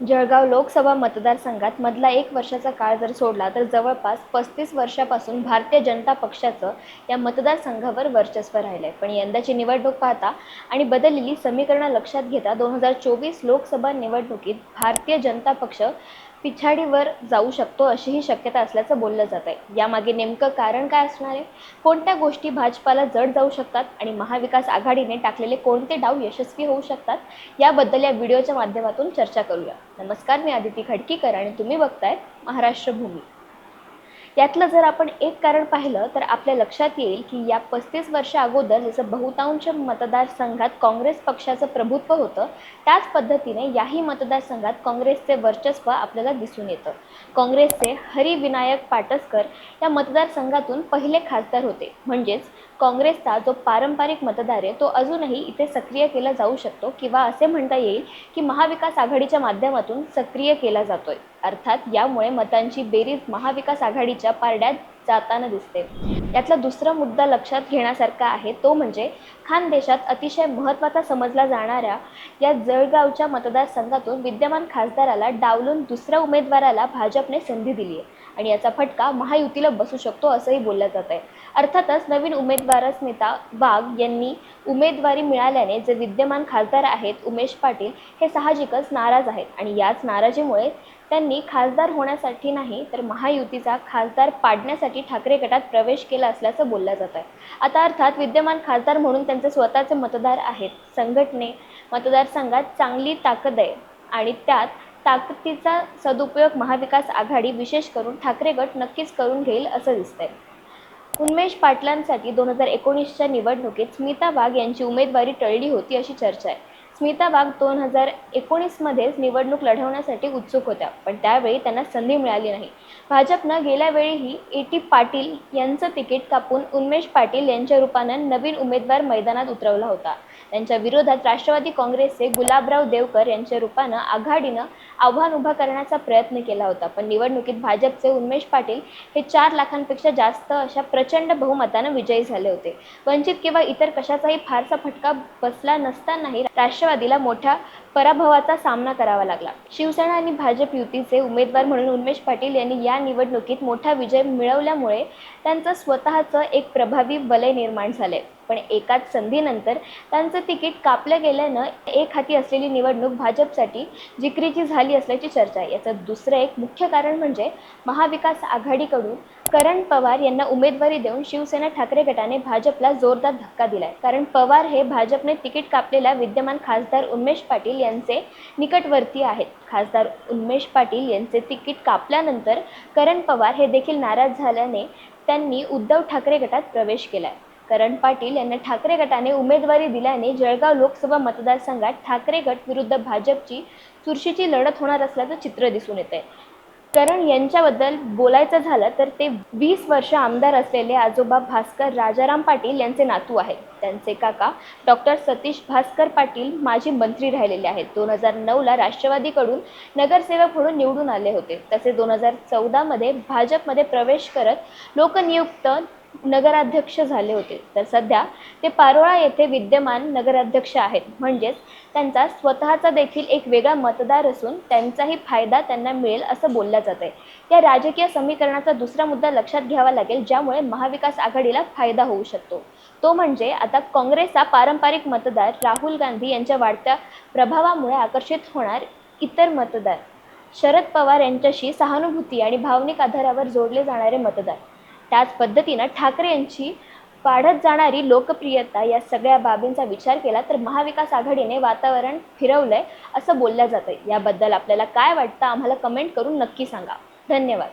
जळगाव लोकसभा मतदारसंघात मधला एक वर्षाचा काळ जर सोडला तर जवळपास पस्तीस वर्षापासून भारतीय जनता पक्षाचं या मतदारसंघावर वर्चस्व राहिलं आहे पण यंदाची निवडणूक पाहता आणि बदललेली समीकरणं लक्षात घेता दोन हजार चोवीस लोकसभा निवडणुकीत भारतीय जनता पक्ष पिछाडीवर जाऊ शकतो अशीही शक्यता असल्याचं बोललं जात आहे यामागे नेमकं कारण काय असणार आहे? कोणत्या गोष्टी भाजपाला जड जाऊ शकतात आणि महाविकास आघाडीने टाकलेले कोणते डाव यशस्वी होऊ शकतात? याबद्दल या व्हिडिओच्या माध्यमातून चर्चा करूया. नमस्कार मी आदिती खडकीकर आणि तुम्ही बघताय महाराष्ट्र भूमी. त्यातलं जर आपण एक कारण पाहिलं तर आपल्या लक्षात येईल की या पस्तीस वर्षा अगोदर जसं बहुतांश मतदारसंघात काँग्रेस पक्षाचं प्रभुत्व होतं त्याच पद्धतीने याही मतदारसंघात काँग्रेसचे वर्चस्व आपल्याला दिसून येतं. काँग्रेसचे हरिविनायक पाटसकर या मतदारसंघातून पहिले खासदार होते. म्हणजेच काँग्रेसचा जो पारंपरिक मतदार आहे तो अजूनही इथे सक्रिय केला जाऊ शकतो किंवा असे म्हणता येईल की महाविकास आघाडीच्या माध्यमातून सक्रिय केला जातोय. अर्थात यामुळे मतांची बेरीज महाविकास आघाडीच्या पारड्यात जाताना दिसते. यातला दुसरा मुद्दा लक्षात घेण्यासारखा आहे तो म्हणजे खानदेशात अतिशय महत्त्वाचा समजला जाणाऱ्या या जळगावच्या मतदारसंघातून विद्यमान खासदाराला डावलून दुसऱ्या उमेदवाराला भाजपने संधी दिली आहे. आणि याचा फटका महायुतीला बसू शकतो असंही बोललं जात आहे अर्थातच नवीन उमेदवार स्मिता बाघ यांनी उमेदवारी मिळाल्याने जे विद्यमान खासदार आहेत उमेश पाटील हे साहजिकच नाराज आहेत. आणि याच नाराजीमुळे त्यांनी खासदार होण्यासाठी नाही तर महायुतीचा खासदार पाडण्यासाठी ठाकरे गटात प्रवेश केला असल्याचं बोललं जात आहे. आता अर्थात विद्यमान खासदार म्हणून त्यांचे स्वतःचे मतदार आहेत. संघटने मतदारसंघात चांगली ताकद आहे आणि त्यात ताकदीचा सदुपयोग महाविकास आघाडी विशेष करून ठाकरे गट नक्कीच करून घेईल असं दिसतंय. उन्मेष पाटलांसाठी दोन हजार एकोणीसच्या निवडणुकीत स्मिता वाघ यांची उमेदवारी टळली होती अशी चर्चा आहे. स्मिता वाघ दोन हजार एकोणीसमध्येच निवडणूक लढवण्यासाठी उत्सुक होत्या पण त्यावेळी त्यांना संधी मिळाली नाही. भाजपनं गेल्या वेळीही ए. टी. पाटील यांचं तिकीट कापून उन्मेश पाटील यांच्या रूपानं नवीन उमेदवार मैदानात उतरवला होता. त्यांच्या विरोधात राष्ट्रवादी काँग्रेसचे गुलाबराव देवकर यांच्या रूपानं आघाडीनं आव्हान उभा करण्याचा प्रयत्न केला होता पण निवडणुकीत भाजपचे उन्मेश पाटील हे चार लाखांपेक्षा जास्त अशा प्रचंड बहुमतानं विजयी झाले होते. वंचित किंवा इतर कशाचाही फारसा फटका बसला नसतानाही राष्ट्रवादीला मोठ्या पराभवाचा सामना करावा लागला. शिवसेना आणि भाजप युतीचे उमेदवार म्हणून उन्मेष पाटील यांनी या निवडणुकीत मोठा विजय मिळवल्यामुळे त्यांचं स्वतःचं एक प्रभावी वलय निर्माण झाले पण एकाच संधीनंतर त्यांचं तिकीट कापलं गेल्यानं एक हाती असलेली निवडणूक भाजपसाठी जिकरीची झाली असल्याची चर्चा आहे. याचं दुसरं एक मुख्य कारण म्हणजे महाविकास आघाडीकडून करण पवार यांना उमेदवारी देऊन शिवसेना ठाकरे गटाने भाजपला जोरदार धक्का दिलाय. कारण पवार हे भाजपने तिकीट कापलेल्या विद्यमान खासदार उन्मेष पाटील यांचे निकटवर्ती आहेत. खासदार उन्मेष पाटील यांचे तिकीट कापल्यानंतर करण पवार हे देखील नाराज झाल्याने त्यांनी उद्धव ठाकरे गटात प्रवेश केलाय. करण पाटील यांना ठाकरे गटाने उमेदवारी दिल्याने जळगाव लोकसभा मतदारसंघात ठाकरे गट विरुद्ध भाजपची चुरशीची लढत होणार असल्याचं चित्र दिसून येत आहे करण यांच्याबद्दल बोलायचं झालं तर ते वीस वर्ष आमदार असलेले आजोबा भास्कर राजाराम पाटील यांचे नातू आहेत. त्यांचे काका डॉक्टर सतीश भास्कर पाटील माजी मंत्री राहिलेले आहेत. दोन हजार नऊला राष्ट्रवादीकडून नगरसेवक म्हणून निवडून आले होते. तसे दोन हजार चौदामध्ये भाजपमध्ये प्रवेश करत लोकनियुक्त नगराध्यक्ष झाले होते. तर सध्या ते पारोळा येथे विद्यमान नगराध्यक्ष आहेत. म्हणजेच त्यांचा स्वतःचा देखील एक वेगळा मतदार असून त्यांचाही फायदा त्यांना मिळेल असं बोललं जात आहे. या राजकीय समीकरणाचा दुसरा मुद्दा लक्षात घ्यावा लागेल ज्यामुळे महाविकास आघाडीला फायदा होऊ शकतो. तो म्हणजे आता काँग्रेसचा पारंपरिक मतदार राहुल गांधी यांच्या वाढत्या प्रभावामुळे आकर्षित होणार इतर मतदार. शरद पवार यांच्याशी सहानुभूती आणि भावनिक आधारावर जोडले जाणारे मतदार. त्याच पद्धतीनं ठाकरे यांची वाढत जाणारी लोकप्रियता या सगळ्या बाबींचा विचार केला तर महाविकास आघाडीने वातावरण फिरवलंय असं बोललं जातं याबद्दल आपल्याला काय वाटतं आम्हाला कमेंट करून नक्की सांगा. धन्यवाद.